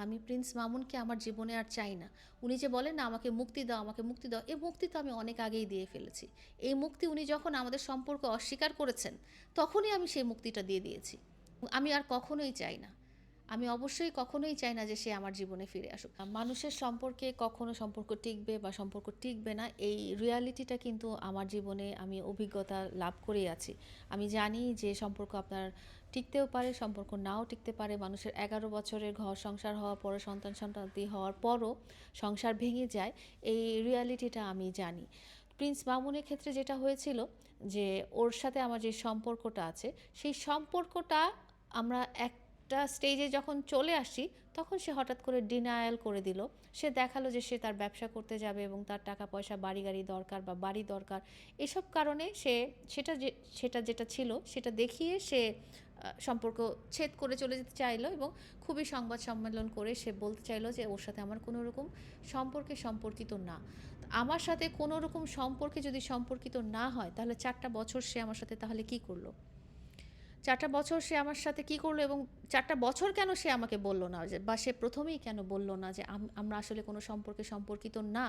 আমি প্রিন্স মামুনকে আমার জীবনে আর চাই না। উনি যে বলেন, না, আমাকে মুক্তি দাও, আমাকে মুক্তি দাও। এই মুক্তি তো আমি অনেক আগেই দিয়ে ফেলেছি। এই মুক্তি উনি যখন আমাদের সম্পর্ক অস্বীকার করেছেন, তখনই আমি সেই মুক্তিটা দিয়ে দিয়েছি। আমি আর কখনোই চাই না। আমি অবশ্যই কখনোই চাই না যে সে আমার জীবনে ফিরে আসুক। মানুষের সম্পর্কে কখনো সম্পর্ক টিকবে বা সম্পর্ক টিকবে না, এই রিয়ালিটিটা কিন্তু আমার জীবনে আমি অভিজ্ঞতা লাভ করেই আছি। আমি জানি যে সম্পর্ক আপনার টিকতেও পারে, সম্পর্ক নাও টিকতে পারে। মানুষের এগারো বছরের ঘর সংসার হওয়ার পরও সন্তান সন্তানাদি হওয়ার পরও সংসার ভেঙে যায়, এই রিয়ালিটিটা আমি জানি। প্রিন্স মামুনের ক্ষেত্রে যেটা হয়েছিল যে, ওর সাথে আমার যে সম্পর্কটা আছে, সেই সম্পর্কটা আমরা একটা স্টেজে যখন চলে আসি তখন সে হঠাৎ করে ডিনায়াল করে দিল। সে দেখাল যে সে তার ব্যবসা করতে যাবে এবং তার টাকা পয়সা বাড়ি গাড়ি দরকার বা বাড়ি দরকার, এসব কারণে সে সেটা যে, সেটা যেটা ছিল, সেটা দেখিয়ে সে সম্পর্ক ছেদ করে চলে যেতে চাইলো এবং খুবই সংবাদ সম্মেলন করে সে বলতে চাইলো যে ওর সাথে আমার কোনো রকম সম্পর্কে সম্পর্কিত না। আমার সাথে কোনো রকম সম্পর্কে যদি সম্পর্কিত না হয়, তাহলে চারটা বছর সে আমার সাথে তাহলে কি করল? চারটা বছর সে আমার সাথে কি করল এবং চারটা বছর কেন সে আমাকে বলল না? যে, বা সে প্রথমেই কেন বলল না যে আমরা আসলে কোনো সম্পর্কে সম্পর্কিত না?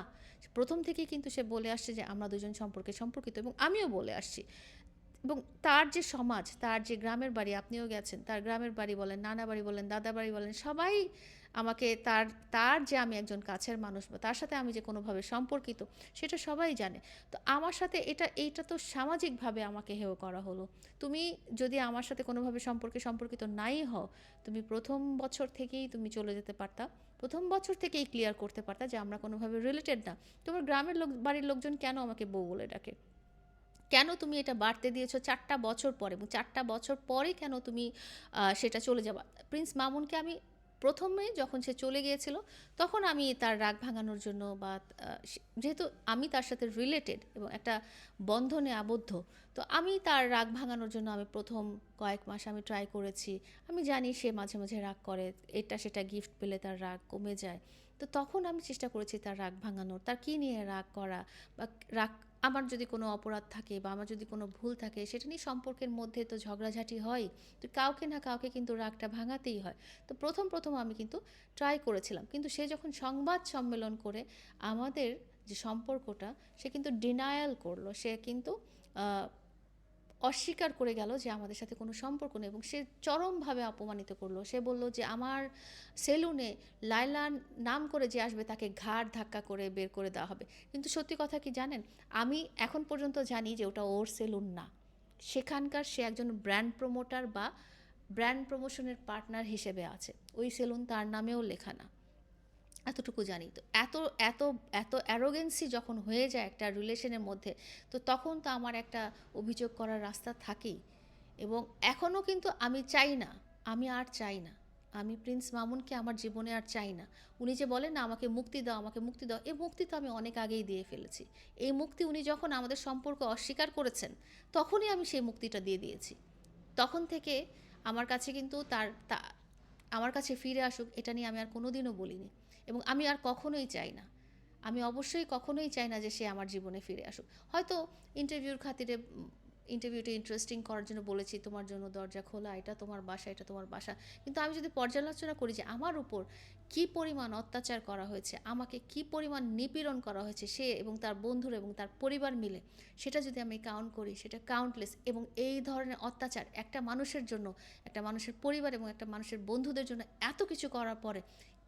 প্রথম থেকেই কিন্তু সে বলে আসছে যে, আমরা দুজন সম্পর্কে সম্পর্কিত এবং আমিও বলে আসছি। এবং তার যে সমাজ, তার যে গ্রামের বাড়ি, আপনিও গেছেন, তার গ্রামের বাড়ি বলেন, নানা বাড়ি বলেন, দাদা বাড়ি বলেন, সবাই আমাকে তার তার যে আমি একজন কাছের মানুষ বা তার সাথে আমি যে কোনোভাবে সম্পর্কিত, সেটা সবাই জানে। তো আমার সাথে এটা, এইটা তো সামাজিকভাবে আমাকে হেয় করা হলো। তুমি যদি আমার সাথে কোনোভাবে সম্পর্কে সম্পর্কিত নাই হও, তুমি প্রথম বছর থেকেই তুমি চলে যেতে পারতা। প্রথম বছর থেকেই ক্লিয়ার করতে পারতা যে আমরা কোনোভাবে রিলেটেড না। তোমার গ্রামের লোক, বাড়ির লোকজন কেন আমাকে বউ বলে ডাকে? কেন তুমি এটা বাড়তে দিয়েছ চারটা বছর পরে এবং চারটা বছর পরে কেন তুমি সেটা চলে যাবা? প্রিন্স মামুনকে আমি প্রথমে যখন সে চলে গিয়েছিল, তখন আমি তার রাগ ভাঙানোর জন্য বা যেহেতু আমি তার সাথে রিলেটেড এবং একটা বন্ধনে আবদ্ধ, তো আমি তার রাগ ভাঙানোর জন্য আমি প্রথম কয়েক মাস আমি ট্রাই করেছি। আমি জানি সে মাঝে মাঝে রাগ করে, এটা সেটা গিফট পেলে তার রাগ কমে যায়। তো তখন আমি চেষ্টা করেছি তার রাগ ভাঙানোর। তার কী নিয়ে রাগ করা বা রাগ, আমার যদি কোনো অপরাধ থাকে বা আমার যদি কোনো ভুল থাকে, সেটা নিয়ে সম্পর্কের মধ্যে তো ঝগড়াঝাটি হয়। তো কাউকে না কাউকে কিন্তু রাগটা ভাঙাতেই হয়। তো প্রথম প্রথম আমি কিন্তু ট্রাই করেছিলাম। কিন্তু সে যখন সংবাদ সম্মেলন করে আমাদের যে সম্পর্কটা, সে কিন্তু ডিনায়াল করল। সে কিন্তু অস্বীকার করে গেল যে আমাদের সাথে কোনো সম্পর্ক নেই এবং সে চরমভাবে অপমানিত করল। সে বলল যে আমার সেলুনে লাইলার নাম করে যে আসবে তাকে ঘাড় ধাক্কা করে বের করে দেওয়া হবে। কিন্তু সত্যি কথা কি জানেন? আমি এখন পর্যন্ত জানি যে ওটা ওর সেলুন না। সেখানকার সে একজন ব্র্যান্ড প্রমোটার বা ব্র্যান্ড প্রমোশনের পার্টনার হিসেবে আছে। ওই সেলুন তার নামেও লেখা না। এতটুকু জানি। তো এত এত এত অ্যারোগেন্সি যখন হয়ে যায় একটা রিলেশনের মধ্যে, তো তখন তো আমার একটা অভিযোগ করার রাস্তা থাকেই। এবং এখনও কিন্তু আমি চাই না, আমি আর চাই না। আমি প্রিন্স মামুনকে আমার জীবনে আর চাই না। উনি যে বলেন না, আমাকে মুক্তি দাও, আমাকে মুক্তি দাও, এই মুক্তি তো আমি অনেক আগেই দিয়ে ফেলেছি। এই মুক্তি উনি যখন আমাদের সম্পর্ক অস্বীকার করেছেন, তখনই আমি সেই মুক্তিটা দিয়ে দিয়েছি। তখন থেকে আমার কাছে কিন্তু তার, তা- আমার কাছে ফিরে আসুক, এটা নিয়ে আমি আর কোনোদিনও বলিনি। এবং আমি আর কখনোই চাই না। আমি অবশ্যই কখনোই চাই না যে সে আমার জীবনে ফিরে আসুক। হয়তো ইন্টারভিউর খাতিরে ইন্টারভিউটা ইন্টারেস্টিং করার জন্য বলেছি, তোমার জন্য দরজা খোলা, এটা তোমার বাসা, এটা তোমার বাসা। কিন্তু আমি যদি পর্যালোচনা করি যে আমার উপর কি পরিমাণ অত্যাচার করা হয়েছে, আমাকে কি পরিমাণ নিপীড়ন করা হয়েছে, সে এবং তার বন্ধুরা এবং তার পরিবার মিলে, সেটা যদি আমি কাউন্ট করি, সেটা কাউন্টলেস এবং এই ধরনের অত্যাচার একটা মানুষের জন্য, একটা মানুষের পরিবার এবং একটা মানুষের বন্ধুদের জন্য এত কিছু করার পরে,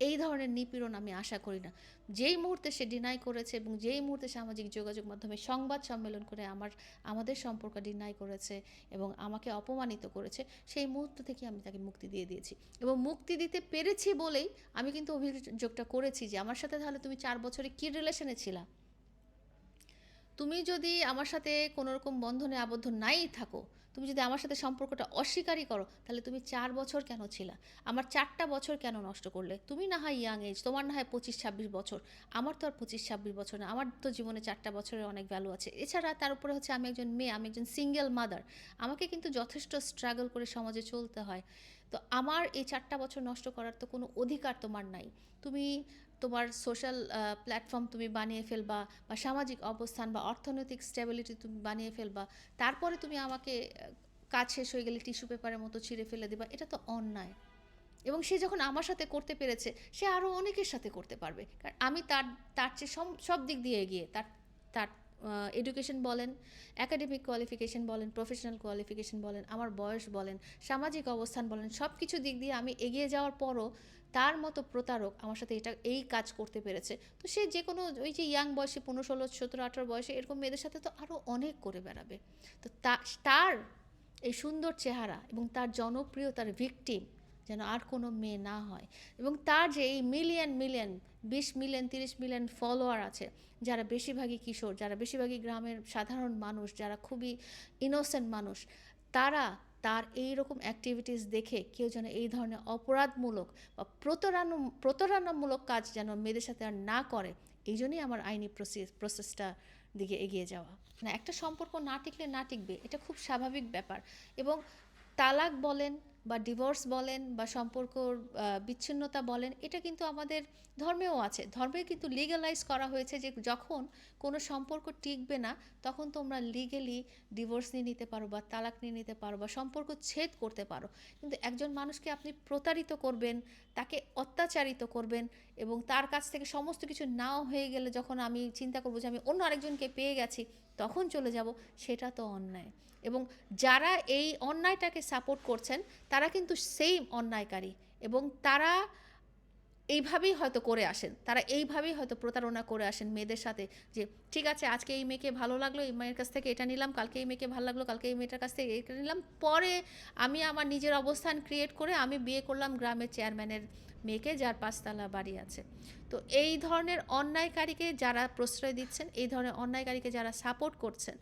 এই ধরনের নিপীড়ন আমি আশা করি না। যেই মুহূর্তে সে ডিনাই করেছে এবং যেই মুহূর্তে সামাজিক যোগাযোগ মাধ্যমে সংবাদ সম্মেলন করে আমার, আমাদের সম্পর্ক ডিনাই করেছে এবং আমাকে অপমানিত করেছে, সেই মুহূর্ত থেকে আমি তাকে মুক্তি দিয়ে দিয়েছি। এবং মুক্তি দিতে পেরেছি বলেই আমি কিন্তু অভিযোগটা করেছি যে আমার সাথে তাহলে তুমি চার বছরে কী রিলেশনে ছিলা? তুমি যদি আমার সাথে কোনো রকম বন্ধনে আবদ্ধ নাই থাকো, তুমি যদি আমার সাথে সম্পর্কটা অস্বীকারই করো, তাহলে তুমি চার বছর কেন ছিলা? আমার চারটা বছর কেন নষ্ট করলে? তুমি না হয় ইয়াং এজ তোমার না হয় পঁচিশ ছাব্বিশ বছর। আমার তো আর পঁচিশ ছাব্বিশ বছর না, আমার তো জীবনে চারটা বছরের অনেক ভ্যালু আছে। এছাড়া তার উপরে হচ্ছে আমি একজন মেয়ে, আমি একজন সিঙ্গেল মাদার আমাকে কিন্তু যথেষ্ট স্ট্রাগল করে সমাজে চলতে হয়। তো আমার এই চারটা বছর নষ্ট করার তো কোনো অধিকার তোমার নাই। তুমি তোমার সোশ্যাল প্ল্যাটফর্ম তুমি বানিয়ে ফেলবা বা সামাজিক অবস্থান বা অর্থনৈতিক স্টেবিলিটি তুমি বানিয়ে ফেলবা, তারপরে তুমি আমাকে কাজ শেষ হয়ে গেলে টিস্যু পেপারের মতো ছিঁড়ে ফেলে দেবা, এটা তো অন্যায়। এবং সে যখন আমার সাথে করতে পেরেছে, সে আরও অনেকের সাথে করতে পারবে। কারণ আমি তার তার চেয়ে সব দিক দিয়ে এগিয়ে, তার তার এডুকেশন বলেন একাডেমিক কোয়ালিফিকেশন বলেন প্রফেশনাল কোয়ালিফিকেশন বলেন, আমার বয়স বলেন, সামাজিক অবস্থান বলেন সব কিছু দিক দিয়ে আমি এগিয়ে যাওয়ার পরও তার মতো প্রতারক আমার সাথে এটা, এই কাজ করতে পেরেছে। তো সে যে কোনো ওই যে ইয়াং বয়সে পনেরো, ষোলো, সতেরো, আঠারো বয়সে এরকম মেয়েদের সাথে তো আরও অনেক করে বেড়াবে। তো তার এই সুন্দর চেহারা এবং তার জনপ্রিয়তার ভিকটিম যেন আর কোনো মেয়ে না হয়। এবং তার যে এই মিলিয়ন মিলিয়ন বিশ মিলিয়ন তিরিশ মিলিয়ন ফলোয়ার আছে, যারা বেশিরভাগই কিশোর, যারা বেশিরভাগই গ্রামের সাধারণ মানুষ, যারা খুবই ইনোসেন্ট মানুষ, তারা তার এই রকম অ্যাক্টিভিটিস দেখে কেউ যেন এই ধরনের অপরাধমূলক বা প্রতারণা, প্রতারণামূলক কাজ যেন মেয়েদের সাথে আর না করে, এই জন্যই আমার আইনি প্রসেস প্রসেসটা দিকে এগিয়ে যাওয়া। না একটা সম্পর্ক না টিকলে না টিকবে, এটা খুব স্বাভাবিক ব্যাপার। এবং তালাক বলেন বা ডিভোর্স বলেন বা সম্পর্ক বিচ্ছিন্নতা বলেন, এটা কিন্তু আমাদের ধর্মেও আছে। ধর্মে কিন্তু লিগালাইজ করা হয়েছে যে যখন কোনো সম্পর্ক টিকবে না, তখন তোমরা লিগেলি ডিভোর্স নিয়ে নিতে পারো বা তালাক নিয়ে নিতে পারো বা সম্পর্ক ছেদ করতে পারো। কিন্তু একজন মানুষকে আপনি প্রতারিত করবেন, তাকে অত্যাচারিত করবেন এবং তার কাছ থেকে সমস্ত কিছু নাও হয়ে গেলে যখন আমি চিন্তা করব যে আমি অন্য আরেকজনকে পেয়ে গেছি, তখন চলে যাব, সেটা তো অন্যায়। এবং যারা এই অন্যায়টাকে সাপোর্ট করছেন তারা কিন্তু সেম অন্যায়কারী এবং তারা এইভাবেই হয়তো করে আসেন, তারা এইভাবেই হয়তো প্রতারণা করে আসেন মেয়েদের সাথে যে, ঠিক আছে, আজকে এই মেয়েকে ভালো লাগল, এই মেয়ের কাছ থেকে এটা নিলাম, কালকে এই মেয়েকে ভালো লাগল, কালকে এই মেয়েটার কাছ থেকে এটা নিলাম। পরে আমি আমার নিজের অবস্থান ক্রিয়েট করে আমি বিয়ে করলাম গ্রামের চেয়ারম্যানের মেয়েকে, যার পাঁচতলা বাড়ি আছে। তো এই ধরনের অন্যায়কারীকে যারা প্রশ্রয় দিচ্ছেন, এই ধরনের অন্যায়কারীকে যারা সাপোর্ট করছেন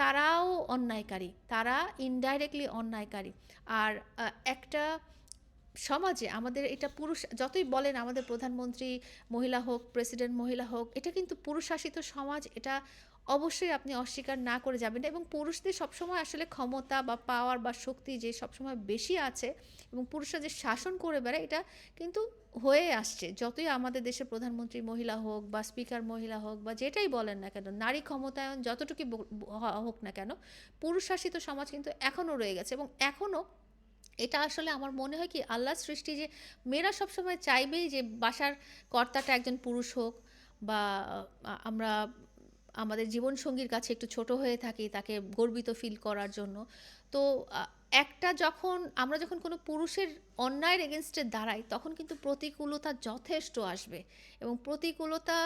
তারাও অন্যায়কারী, তারা ইনডাইরেক্টলি অন্যায়কারী। আর একটা সমাজে আমাদের এটা পুরুষ, যতই বলেন আমাদের প্রধানমন্ত্রী মহিলা হোক প্রেসিডেন্ট মহিলা হোক, এটা কিন্তু পুরুষ শাসিত সমাজ, এটা অবশ্যই আপনি অস্বীকার না করে যাবেন এবং পুরুষদের সবসময় আসলে ক্ষমতা বা পাওয়ার বা শক্তি যে সবসময় বেশি আছে এবং পুরুষরা যে শাসন করে বেড়ায়, এটা কিন্তু হয়ে আসছে। যতই আমাদের দেশের প্রধানমন্ত্রী মহিলা হোক বা স্পিকার মহিলা হোক বা যেটাই বলেন না কেন, নারী ক্ষমতায়ন যতটুকু হোক না কেন পুরুষ শাসিত সমাজ কিন্তু এখনও রয়ে গেছে এবং এখনও এটা আসলে আমার মনে হয় কি, আল্লাহর সৃষ্টি যে মেয়েরা সবসময় চাইবেই যে বাসার কর্তাটা একজন পুরুষ হোক বা আমরা আমাদের জীবনসঙ্গীর কাছে একটু ছোট হয়ে থাকি তাকে গর্বিত ফিল করার জন্য। তো একটা যখন আমরা যখন কোনো পুরুষের অন্যায়ের এগেনস্টে দাঁড়াই, তখন কিন্তু প্রতিকূলতা যথেষ্ট আসবে এবং প্রতিকূলতা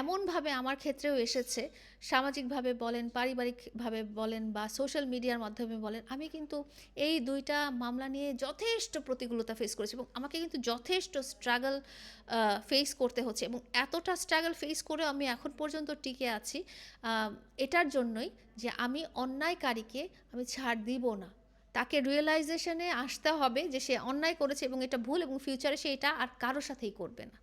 এমনভাবে আমার ক্ষেত্রেও এসেছে। সামাজিকভাবে বলেন, পারিবারিকভাবে বলেন বা সোশ্যাল মিডিয়ার মাধ্যমে বলেন, আমি কিন্তু এই দুইটা মামলা নিয়ে যথেষ্ট প্রতিকূলতা ফেস করেছি এবং আমাকে কিন্তু যথেষ্ট স্ট্রাগল ফেস করতে হচ্ছে এবং এতটা স্ট্রাগল ফেস করে আমি এখন পর্যন্ত টিকে আছি। এটার জন্যই যে আমি অন্যায়কারীকে আমি ছাড় দিব না। তাকে রিয়েলাইজেশনে আসতে হবে যে সে অন্যায় করেছে এবং এটা ভুল এবং ফিউচারে সে এটা আর কারোর সাথেই করবে না।